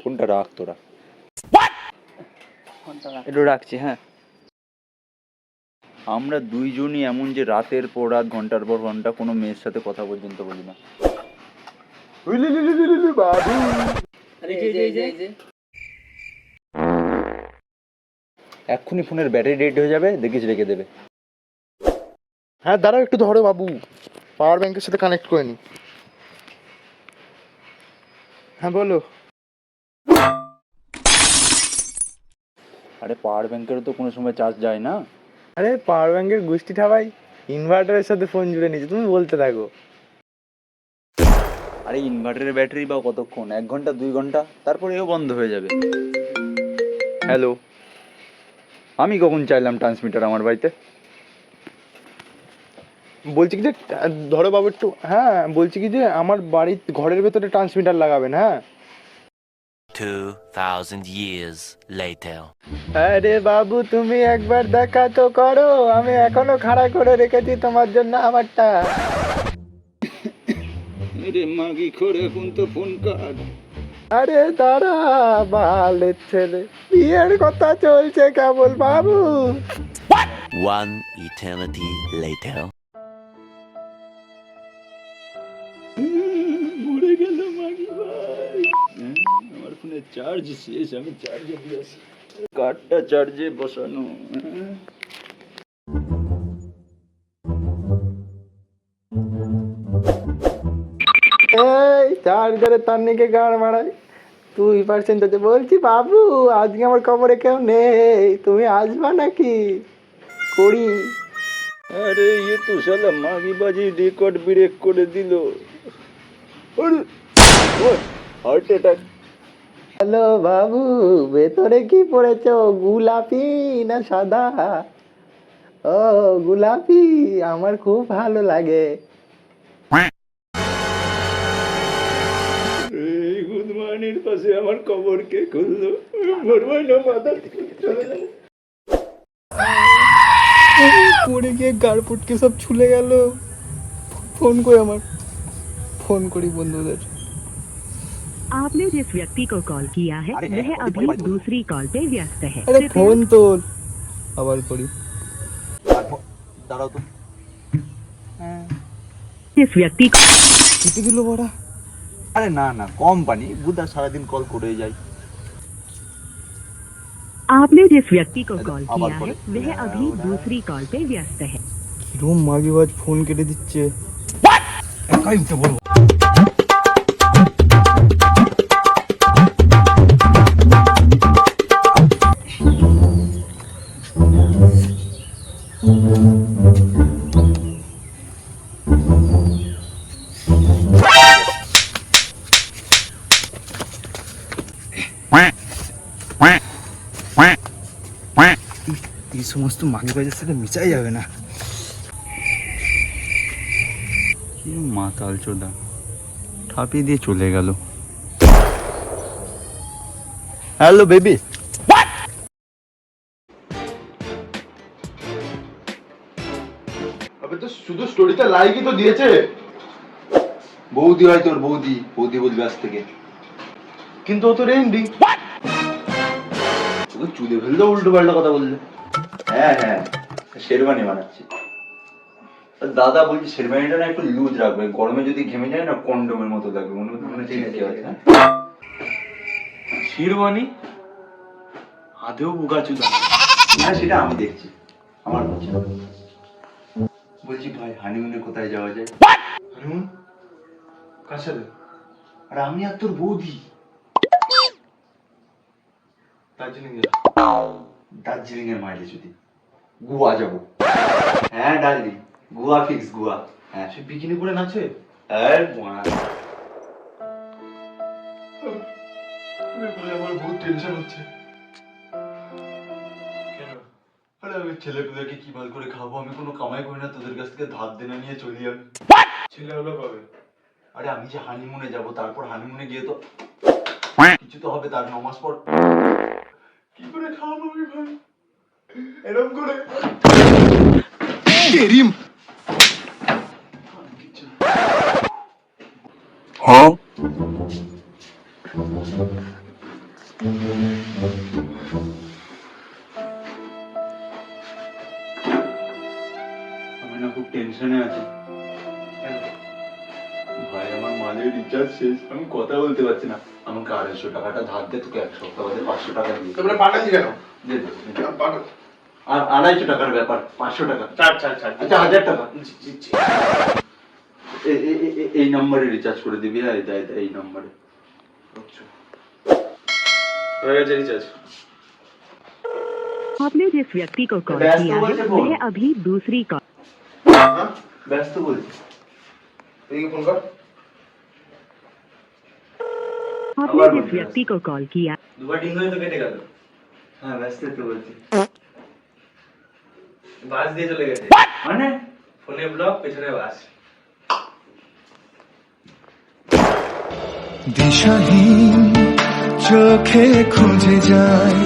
ফোনটা রাখ তোরা। একটু রাখছি হ্যাঁ। আমরা দুইজনই এমন যে রাতের পর রাত ঘণ্টার পর ঘণ্টা কোনো মেয়ের সাথে কথা পর্যন্ত বলি না। এক্ষুনি ফোনের ব্যাটারি ডেড হয়ে যাবে দেখিস রেখে দেবে। হ্যাঁ দাঁড়াও একটু ধরো বাবু। পাওয়ার ব্যাংকের সাথে কানেক্ট করে নি। হ্যাঁ বলো। আরে পাওয়ার ব্যাংকেরও তো কোনো সময় চার্জ যায় না। আরে পাওয়ার ব্যাংকের গুষ্টি ঠাবাই ইনভার্টারের সাথে ফোন জুড়ে নিয়েছে তুমি বলতে থাকো। আরে ইনভার্টারের ব্যাটারি বা কতক্ষণ? এক ঘণ্টা দুই ঘণ্টা? তারপরে এও বন্ধ হয়ে যাবে। হ্যালো আমি কখন চাইলাম ট্রান্সমিটার আমার বাড়িতে? বলছি কি যে ধরো বাবু একটু হ্যাঁ বলছি কি যে আমার বাড়ির ঘরের ভেতরে ট্রান্সমিটার লাগাবেন হ্যাঁ? 2,000 years later. আরে বাবু তুমি একবার দেখা তো করো আমি এখনও খাড়া করে রেখেছি তোমার জন্য আমারটা। রে মাগি করে এখন তো ফোন কাট আরে দাঁড়া বালের ছেলে বিয়ের কথা চলছে কেবল বাবু। One eternity later. মরে গেল মাগি ভাই। হ্যাঁ, আমার ফোনে চার্জ শেষ আমি চার্জে দিয়ে আসি। কার্ডটা চার্জে বসানো। এই চার্জারে তার নিকে গাড় মারাই। তুই পার্সেন্ট আছে বলছি বাবু আজকে আমার খবরে কেউ নেই তুমি আসবা নাকি? করি। আরে ইয়ে তো শালা মাগি বাজি রেকর্ড ব্রেক করে দিল। হার্ট অ্যাটাক হ্যালো বাবু ভেতরে কি পড়েছো? গুলাপি না সাদা? ও গুলাপি আমার খুব ভালো লাগে। গুদমানির পাশে আমার কবর কে খুললো? মরবাই না মাথা পড়ে গিয়ে গাড় পুটকে সব ছুলে গেল। ফোন করে আমার? ফোন করি বন্ধুদের आपने जिस व्यक्ति को कॉल किया है अरे, वह अरे, अभी अरे, दूसरी कॉल पे व्यस्त है আরে कृपया ফোন তোল আবার করি দাঁড়াও তো जिस व्यक्ति को কেটে দিল বড়া আরে না না কোম্পানি বুধা সারাদিন কল করে যাই आपने जिस व्यक्ति को कॉल आभार किया है बोले। वह अभी दूसरी कॉल पे व्यस्त है কিরম মাগিবাজ ফোন কেটে দিচ্ছে একাই উঠে বলব এই সমস্ত মাগিবাজের সাথে মিশাই যাবে না। কি মাতাল চোদা ঠাপিয়ে দিয়ে চলে গেল। Hello baby. তো শুধু স্টোরিটা লাইকই তো দিয়েছে। বৌদি হয় তোর বৌদি বৌদি বলবি আজ থেকে। কিন্তু ও তো রেন্ডি তোকে চুলে ফেললে উল্টো পাল্টা কথা বললে। হ্যাঁ হ্যাঁ শেরবানি বানাচ্ছি। দাদা বলছি শেরবানিটা না একটু লুজ রাখবে গরমে যদি ঘেমে যায় না কন্ডোমের মতো লাগবে মনে মনে হচ্ছে কি আছে হ্যাঁ? আদেও বুগা চুদা। হ্যাঁ সেটা আমি দেখছি আমার বলছি বলছি ভাই হানিমুনে কোথায় যাওয়া যায়? হানিমুন কার সাথে? আর আমি আর তোর বৌদি। দার্জিলিং দার্জিলিং এর মাইলে যদি গোয়া যাব। হ্যাঁ ডার্লিং গোয়া ফিক্স গোয়া। হ্যাঁ। সে বিকিনি পরে নাচে? আর। আমার বহুত টেনশন হচ্ছে। কেন? আরে আমি কি করে খাব? আমি কোনো কামাই করি না তোদের কাছ থেকে ধার দেনা নিয়ে চলি আমি। ছেলে হলো কবে? আরে আমি যে হানিমুনে যাব তারপর হানিমুনে গিয়ে তো কিছু তো হবে তার নমাজ পর। কি করে খাওয়াবো আমি ভাই? এরকম করে। Huh? ভাই আমার মাঝে রিচার্জ শেষ। আমি কথা বলতে পারছি না। আমাকে আড়াইশো টাকাটা ধার দে এক সপ্তাহ বাদে পাঁচশো টাকা দিয়ে। পাঠাচ্ছি কেন? দে আর আড়াইশো টাকার ব্যাপার পাঁচশো টাকা। চার চার চার আচ্ছা হাজার টাকা। এই নম্বরে রিচার্জ করে দিবি হ্যাঁ এই দে- এই নম্বরে হয়ে গেছে রিচার্জ आपने जिस व्यक्ति को कॉल व्यस्त किया हुआ है थे फोन? वह अभी दूसरी कॉल ব্যস্ত বলছি তুই ফোন কর आपने आवाज जिस बोल रहा व्यक्ति को कॉल किया দুবার ডিং হয়ে তো কেটে গেল হ্যাঁ ব্যস্ত তো বলছি বাস দিয়ে চলে গেছে মানে ফোনে ব্লক পেছনে বাস দিশাহীন চোখে খুঁজে যায়